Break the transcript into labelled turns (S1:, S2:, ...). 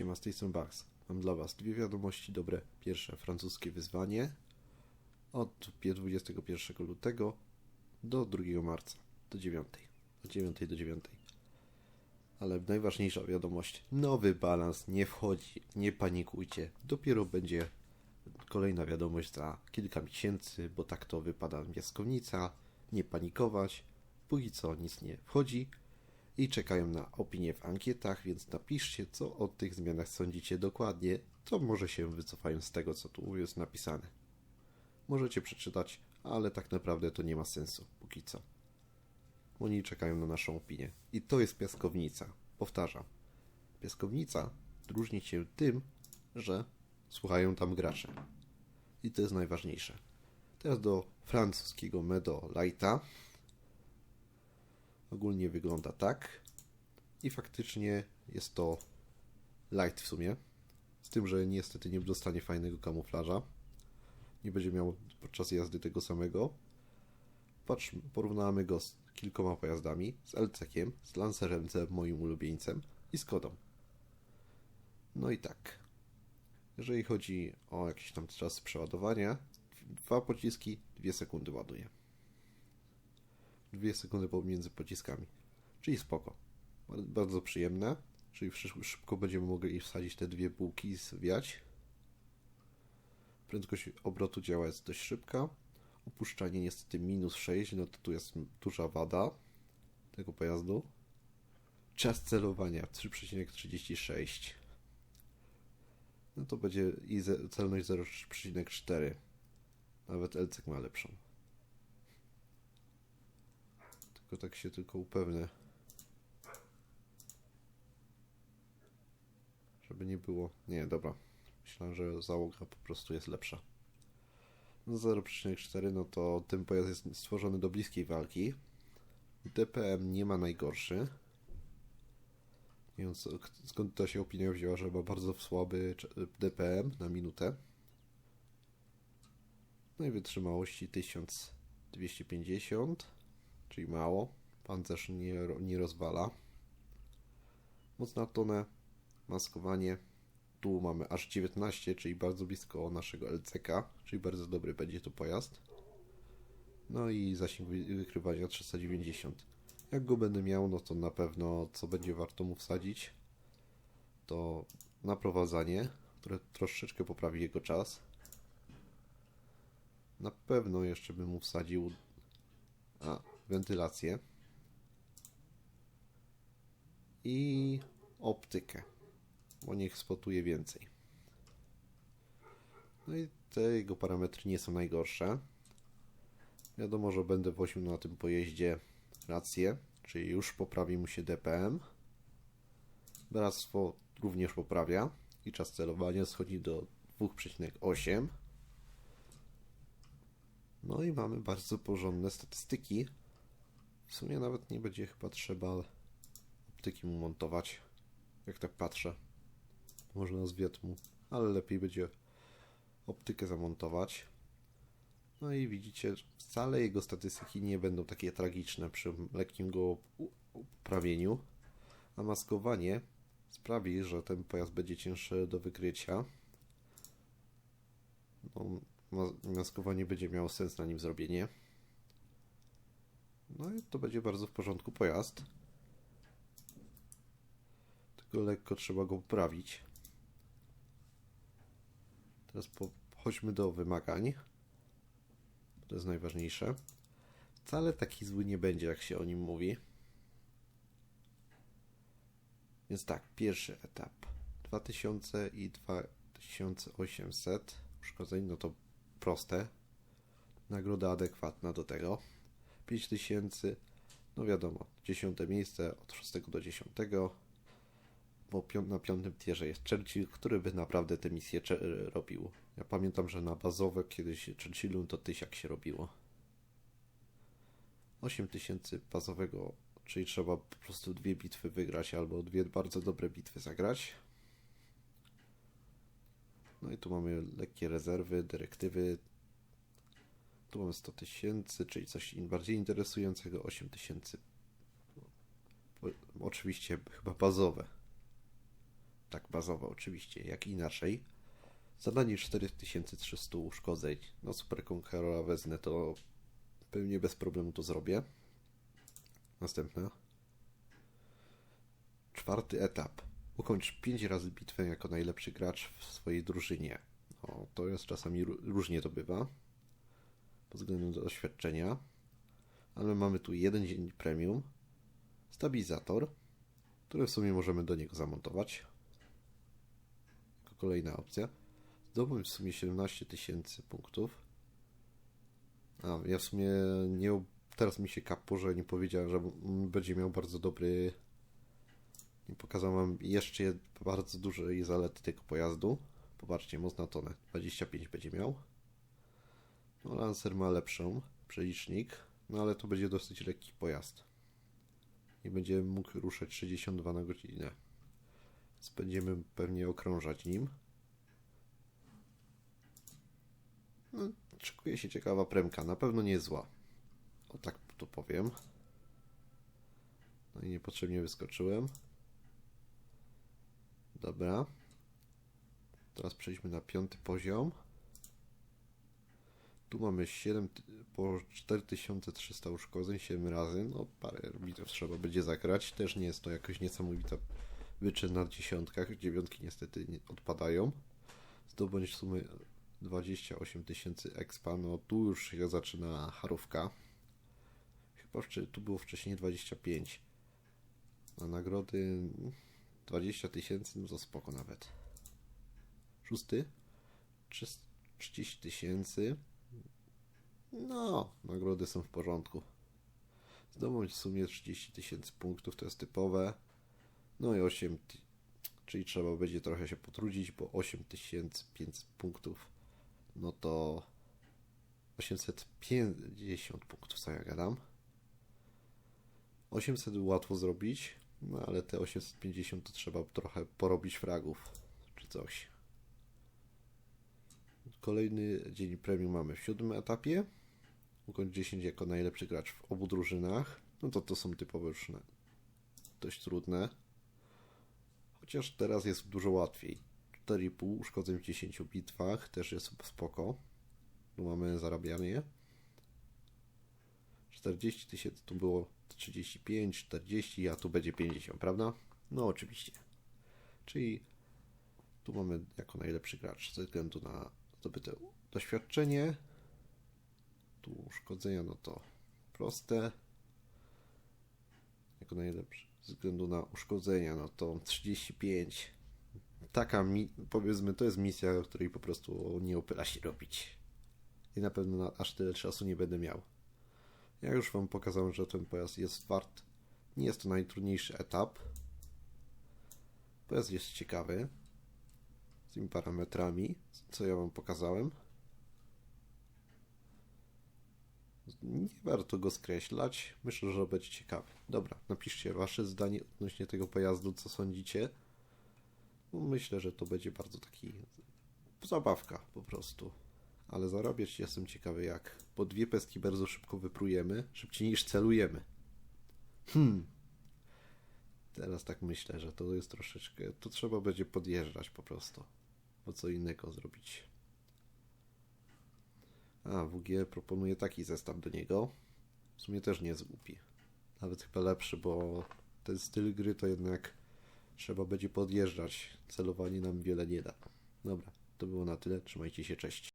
S1: Siema, strony Bax. Mam dla Was dwie wiadomości dobre. Pierwsze, francuskie wyzwanie od 21 lutego do 2 marca, do 9. Od 9 do 9. Ale najważniejsza wiadomość, nowy balans nie wchodzi, nie panikujcie. Dopiero będzie kolejna wiadomość za kilka miesięcy, bo tak to wypada piaskownica. Nie panikować, póki co nic nie wchodzi i czekają na opinie w ankietach, więc napiszcie, co o tych zmianach sądzicie dokładnie, to może się wycofają z tego, co tu jest napisane. Możecie przeczytać, ale tak naprawdę to nie ma sensu, póki co. Oni czekają na naszą opinię. I to jest piaskownica. Powtarzam. Piaskownica różni się tym, że słuchają tam gracze. I to jest najważniejsze. Teraz do francuskiego Medo Lighta. Ogólnie wygląda tak. I faktycznie jest to light w sumie. Z tym, że niestety nie dostanie fajnego kamuflaża. Nie będzie miał podczas jazdy tego samego. Patrz, porównamy go z kilkoma pojazdami. Z LC-kiem, z Lancerem C, moim ulubieńcem i z Kodą. No i tak. Jeżeli chodzi o jakiś tam czas przeładowania, dwa pociski, dwie sekundy ładuje. Dwie sekundy pomiędzy pociskami. Czyli spoko. Bardzo przyjemne. Czyli szybko będziemy mogli wsadzić te dwie bułki i zwiać. Prędkość obrotu działa jest dość szybka. Opuszczanie niestety minus 6, no to tu jest duża wada tego pojazdu. Czas celowania 3,36. No to będzie i celność 0,4. Nawet LCK ma lepszą. Tylko tak się tylko upewnię. Żeby nie było. Nie, dobra. Myślałem, że załoga po prostu jest lepsza. No 0,4 no to ten pojazd jest stworzony do bliskiej walki. DPM nie ma najgorszy. Nie wiem skąd ta się opinia wzięła, że ma bardzo słaby DPM na minutę. No i wytrzymałości 1250, czyli mało. Pancerz nie, nie rozwala. Moc na tonę, maskowanie. Tu mamy aż 19, czyli bardzo blisko naszego LCK, czyli bardzo dobry będzie to pojazd. No i zasięg wykrywania 390. Jak go będę miał, no to na pewno co będzie warto mu wsadzić, to naprowadzanie, które troszeczkę poprawi jego czas. Na pewno jeszcze bym mu wsadził a, wentylację i optykę, bo niech spotuje więcej. No i te jego parametry nie są najgorsze. Wiadomo, że będę woził na tym pojeździe rację, czyli już poprawi mu się DPM. Bractwo również poprawia i czas celowania schodzi do 2,8. No i mamy bardzo porządne statystyki. W sumie nawet nie będzie chyba trzeba optyki mu montować. Jak tak patrzę. Można zwiat mu, ale lepiej będzie optykę zamontować. No i widzicie, wcale jego statystyki nie będą takie tragiczne przy lekkim go uprawieniu, a maskowanie sprawi, że ten pojazd będzie cięższy do wykrycia. No, maskowanie będzie miało sens na nim zrobienie. No i to będzie bardzo w porządku pojazd. Tylko lekko trzeba go poprawić. Teraz po, chodźmy do wymagań. To jest najważniejsze. Wcale taki zły nie będzie, jak się o nim mówi. Więc tak, pierwszy etap 2000 i 2800 uszkodzeń, no to proste. Nagroda adekwatna do tego. 5000, no wiadomo, 10 miejsce od 6 do 10. Bo na piątym tierze jest Churchill, który by naprawdę tę misję robił. Ja pamiętam, że na bazowe kiedyś Churchillum to tysiak się robiło. 8000 bazowego, czyli trzeba po prostu dwie bitwy wygrać albo dwie bardzo dobre bitwy zagrać. No i tu mamy lekkie rezerwy, dyrektywy. Tu mamy 100 tysięcy, czyli coś bardziej interesującego. 8 tysięcy. Oczywiście chyba bazowe. tak bazowo oczywiście, jak inaczej. Zadanie 4300 uszkodzeń. No Super Conquerora wezmę, to pewnie bez problemu to zrobię. Następne. Czwarty etap. Ukończ 5 razy bitwę jako najlepszy gracz w swojej drużynie. To jest czasami ró- różnie to bywa. Pod względem doświadczenia. Ale mamy tu jeden dzień premium. Stabilizator, który w sumie możemy do niego zamontować. Jako kolejna opcja. Zdobądź w sumie 17 tysięcy punktów. A, ja w sumie nie. Teraz mi się kapło, że nie powiedziałem, że będzie miał bardzo dobry. Nie pokazał wam jeszcze bardzo duże zalety tego pojazdu. Popatrzcie, moc na tonę. 25 będzie miał. No, Lancer ma lepszą przelicznik, no ale to będzie dosyć lekki pojazd. I będzie mógł ruszać 62 na godzinę. Więc będziemy pewnie okrążać nim. No, szykuje się ciekawa premka. Na pewno nie zła. O tak to powiem. No i niepotrzebnie wyskoczyłem. Dobra. Teraz przejdźmy na piąty poziom. Tu mamy 7, ty- po 4300 uszkodzeń 7 razy. No parę bitew trzeba będzie zagrać. Też nie jest to jakoś niesamowita wyczyn na dziesiątkach. Dziewiątki niestety nie odpadają. Zdobądź w sumie 28 tysięcy expa. No tu już się zaczyna harówka. Chyba tu było wcześniej 25. A nagrody 20 tysięcy, no to spoko nawet. Szósty. 300 30 tysięcy. No, nagrody są w porządku. Zdobądź w sumie 30 tysięcy punktów, to jest typowe. No i 8, ty- czyli trzeba będzie trochę się potrudzić, bo 8500 punktów, no to 850 punktów, co ja gadam. 800 łatwo zrobić, no ale te 850 to trzeba trochę porobić fragów, czy coś. Kolejny dzień premium mamy w siódmym etapie. Ukończ 10 jako najlepszy gracz w obu drużynach. No to to są typowe już dość trudne. Chociaż teraz jest dużo łatwiej. 4,5 uszkodzeń w 10 bitwach też jest spoko. Tu mamy zarabianie. 40 tysięcy tu było 35, 40, a tu będzie 50, prawda? No oczywiście. Czyli tu mamy jako najlepszy gracz ze względu na zdobyte doświadczenie. Tu uszkodzenia, no to proste. Jako najlepszy ze względu na uszkodzenia, no to 35. Taka, mi, powiedzmy, to jest misja, której po prostu nie opyla się robić. I na pewno na, aż tyle czasu nie będę miał. Ja już Wam pokazałem, że ten pojazd jest wart. Nie jest to najtrudniejszy etap. Pojazd jest ciekawy z tymi parametrami, co ja Wam pokazałem. Nie warto go skreślać. Myślę, że będzie ciekawy. Dobra, napiszcie Wasze zdanie odnośnie tego pojazdu, co sądzicie. Bo Myślę, że to będzie bardzo taki zabawka po prostu. Ale zarabiać jestem ciekawy jak. Bo dwie pestki bardzo szybko wyprujemy, szybciej niż celujemy. Hmm. Teraz tak myślę, że to jest troszeczkę. To trzeba będzie podjeżdżać po prostu. Bo co innego zrobić. A, WG proponuje taki zestaw do niego. W sumie też nie jest głupi. Nawet chyba lepszy, bo ten styl gry to jednak trzeba będzie podjeżdżać. Celowanie nam wiele nie da. Dobra, to było na tyle. Trzymajcie się, cześć.